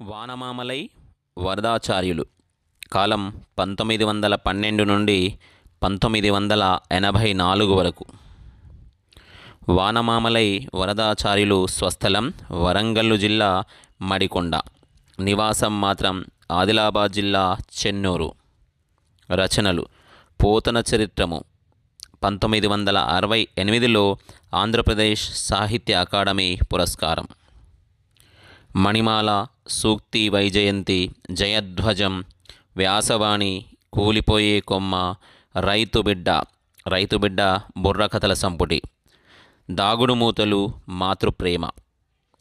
వానమామలై వరదాచార్యులు. కాలం పంతొమ్మిది వందల పన్నెండు నుండి పంతొమ్మిది వందల ఎనభై నాలుగు వరకు. వానమామలై వరదాచార్యులు స్వస్థలం వరంగల్లు జిల్లా మడికొండ. నివాసం మాత్రం ఆదిలాబాద్ జిల్లా చెన్నూరు. రచనలు పోతన చరిత్రము. పంతొమ్మిది వందల అరవై ఎనిమిదిలో ఆంధ్రప్రదేశ్ సాహిత్య అకాడమీ పురస్కారం. మణిమాల సూక్తి వైజయంతి జయధ్వజం వ్యాసవాణి కూలిపోయే కొమ్మ రైతు బిడ్డ రైతు బిడ్డ బుర్రకథల సంపుటి దాగుడుమూతలు మాతృప్రేమ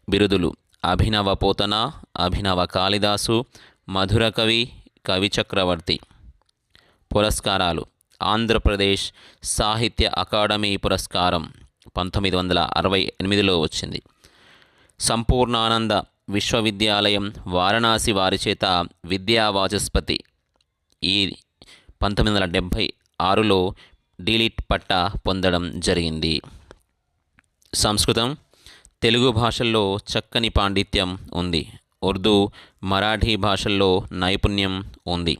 బిరుదులు అభినవ పోతన అభినవ కాళిదాసు మధుర కవి కవి చక్రవర్తి. పురస్కారాలు ఆంధ్రప్రదేశ్ సాహిత్య అకాడమీ పురస్కారం పంతొమ్మిది వందల అరవై ఎనిమిదిలో వచ్చింది. సంపూర్ణానంద విశ్వవిద్యాలయం వారణాసి వారి చేత విద్యా వాచస్పతి. ఈ పంతొమ్మిది వందల డెబ్భై ఆరులో డిలీట్ పట్టా పొందడం జరిగింది. సంస్కృతం తెలుగు భాషల్లో చక్కని పాండిత్యం ఉంది. ఉర్దూ మరాఠీ భాషల్లో నైపుణ్యం ఉంది.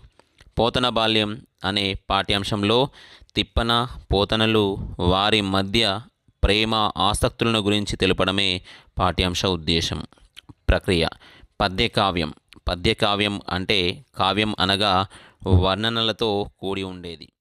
పోతన బాల్యం అనే పాఠ్యాంశంలో తిప్పన పోతనలు వారి మధ్య ప్రేమ ఆసక్తులను గురించి తెలుపడమే పాఠ్యాంశ ఉద్దేశం. ప్రక్రియ. పద్యకావ్యం. పద్యకావ్యం అంటే కావ్యం అనగా వర్ణనలతో కూడి ఉండేది.